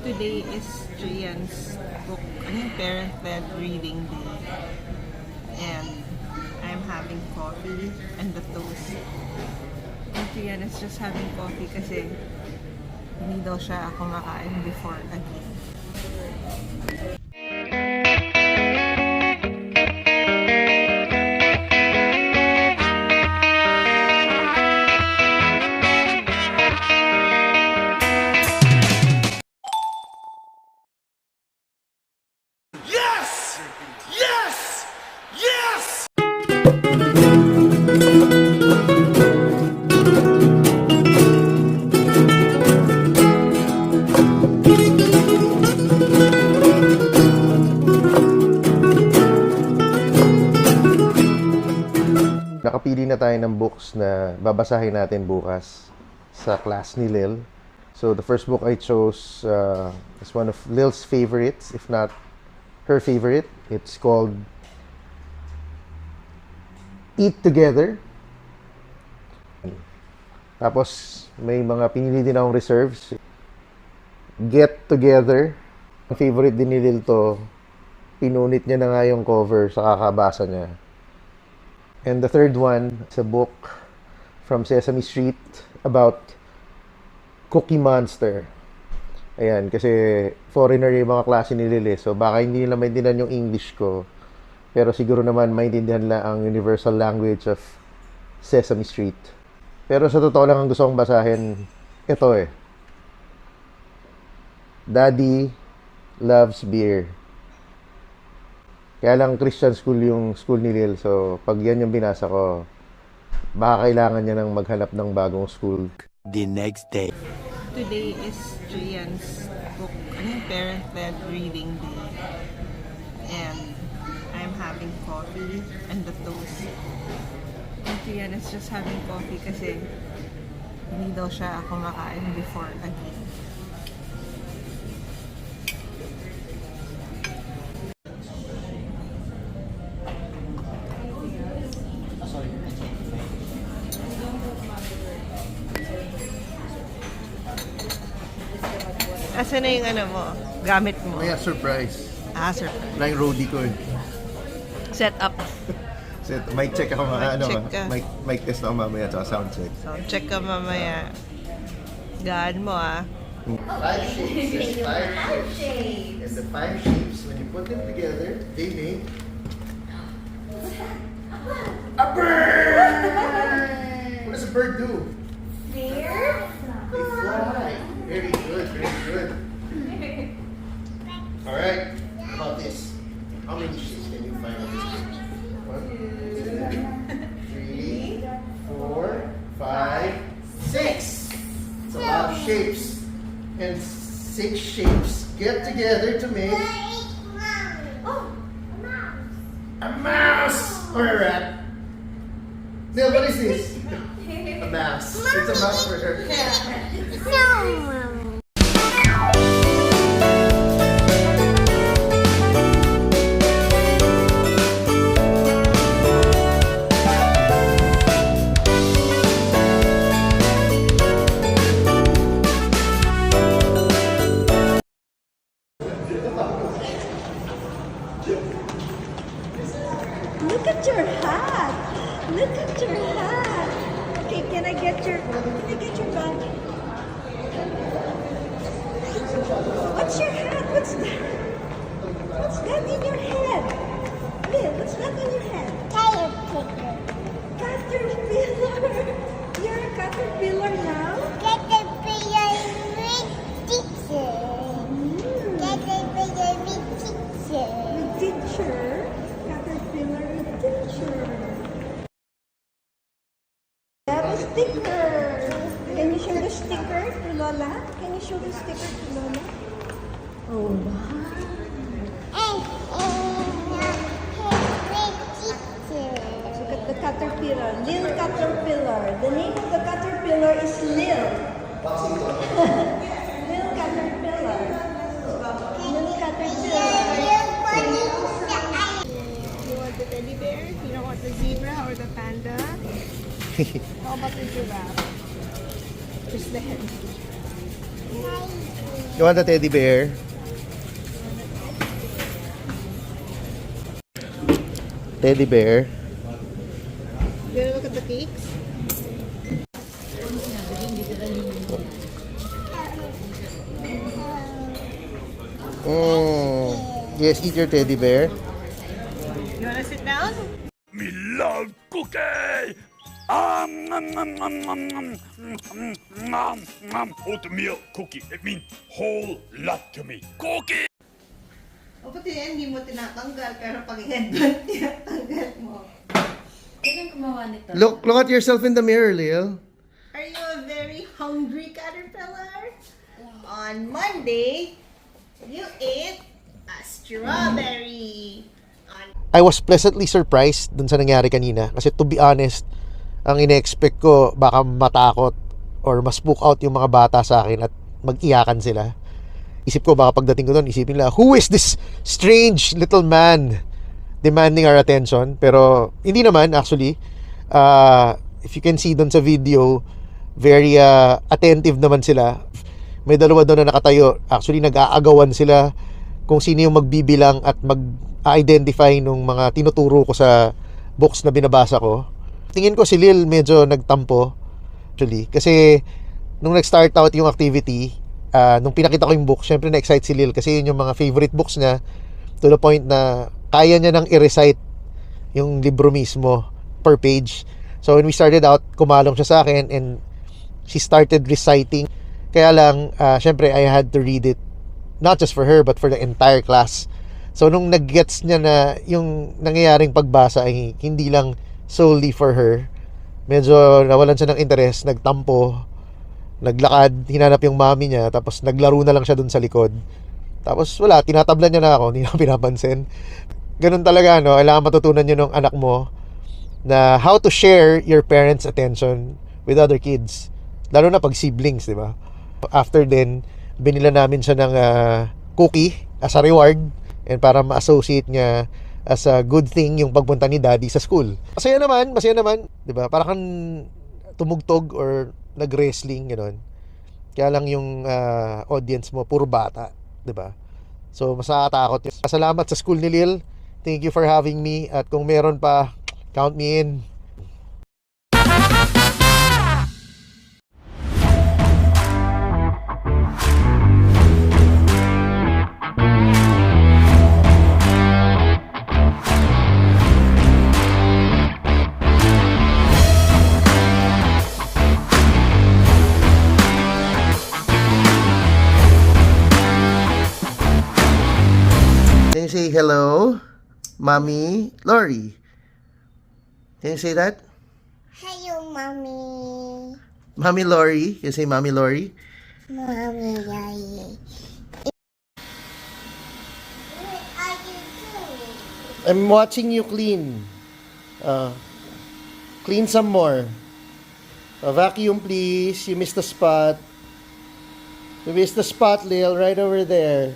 Today is Trian's book, ano yung parent-led reading day. And I'm having coffee and the toast. And Trian is just having coffee kasi hindi daw siya kumakain before again. Na tayo ng books na babasahin natin bukas sa class ni Lil. So the first book I chose uh, is one of Lil's favorites, if not her favorite. It's called Eat Together. Tapos may mga pinili din akong reserves. Get Together. Favorite din ni Lil to. Pinunit niya na nga yung cover sa kakabasa niya. And the third one is a book from Sesame Street about Cookie Monster. Ayan, kasi foreigner yung mga klase ni Lily. So baka hindi nila maintindihan yung English ko. Pero siguro naman maintindihan nila ang universal language of Sesame Street. Pero sa totoo lang ang gusto kong basahin, ito eh. Daddy loves beer. Kaya lang Christian school yung school ni Lil. So, pag yan yung binasa ko, baka kailangan niya nang maghanap ng bagong school. The next day. Today is Trian's book, ano yung parent-led reading day. And I'm having coffee and the toast. And Trian is just having coffee kasi hindi daw siya kumakain before again. Asa na yung ano mo? Gamit mo? Kaya surprise. Ah, sir. Na yung roadie ko eh. Set up. So, mic check ako mga ano, check ka. mic, mic test ako mamaya at sound check. So, check ka mamaya. Gaan mo ah. Five shapes. There's five shapes. And the five shapes, when you put them together, they make a bird! What does a bird do? They fly. Very good, very good. All right. How about this? How many shapes can you find on this page? One, two, three, four, five, six. It's a lot of shapes. And six shapes get together to make a mouse A mouse! or a rat. Neil, what is this? a mouse. It's a mouse for her. Look Look at your hat. Okay, can I get your can I get your bag? What's your hat? What's that? The sticker to Lola? Can you show the sticker to Lola? Oh, wow. Look at the caterpillar. Lil Caterpillar. The name of the caterpillar is Lil. Lil Caterpillar. Lil Caterpillar. You want the teddy bear? You don't want the zebra or the panda? How about the giraffe? Just the head. You want a teddy bear? Teddy bear. You wanna look at the cakes? Mm. Yes, eat your teddy bear. You wanna sit down? Me love cookie. Um, nom, nom, nom, nom, nom, nom, nom, nom. Oatmeal cookie. It means whole lot to me. Cookie. O pati yan, hindi mo tinatanggal, pero pag headband, tinatanggal mo. Kailan gumawa nito? Look, look at yourself in the mirror, Lil. Are you a very hungry caterpillar? On Monday, you ate a strawberry. I was pleasantly surprised dun sa nangyari kanina. Kasi to be honest, ang ine-expect ko baka matakot or ma-spook out yung mga bata sa akin at mag-iyakan sila. Isip ko baka pagdating ko doon, isipin nila, who is this strange little man demanding our attention? Pero hindi naman actually. Uh, if you can see doon sa video, very uh, attentive naman sila. May dalawa doon na nakatayo. Actually, nag-aagawan sila kung sino yung magbibilang at mag-identify nung mga tinuturo ko sa books na binabasa ko. Tingin ko si Lil medyo nagtampo actually kasi nung nag-start out yung activity, ah, nung pinakita ko yung book, syempre na-excite si Lil kasi yun yung mga favorite books niya to the point na kaya niya nang i-recite yung libro mismo per page. So when we started out, kumalong siya sa akin and she started reciting. Kaya lang, ah, syempre I had to read it not just for her but for the entire class. So nung nag-gets niya na yung nangyayaring pagbasa ay hindi lang solely for her, medyo nawalan siya ng interest, nagtampo, naglakad, hinanap yung mami niya, tapos naglaro na lang siya dun sa likod. Tapos wala, tinatablan niya na ako, hindi na pinapansin. Ganun talaga, no? Kailangan matutunan niyo ng anak mo na how to share your parents' attention with other kids. Lalo na pag siblings, di ba? After then, binila namin siya ng ah, cookie as a reward and para ma-associate niya as a good thing yung pagpunta ni daddy sa school. Masaya naman, masaya naman, 'di ba? Para kang tumugtog or nag-wrestling gano'n. Kaya lang yung ah, audience mo puro bata, 'di ba? So mas nakakatakot yun. Salamat sa school ni Lil. Thank you for having me at kung meron pa, count me in. Can you say hello, Mommy Lori? Can you say that? Hello, mommy. Mommy Lori. Can you say Mommy Lori? Mommy, daddy. What are you doing? I'm watching you clean. Uh, clean some more. A vacuum, please. You missed the spot. You missed the spot, Lil, right over there.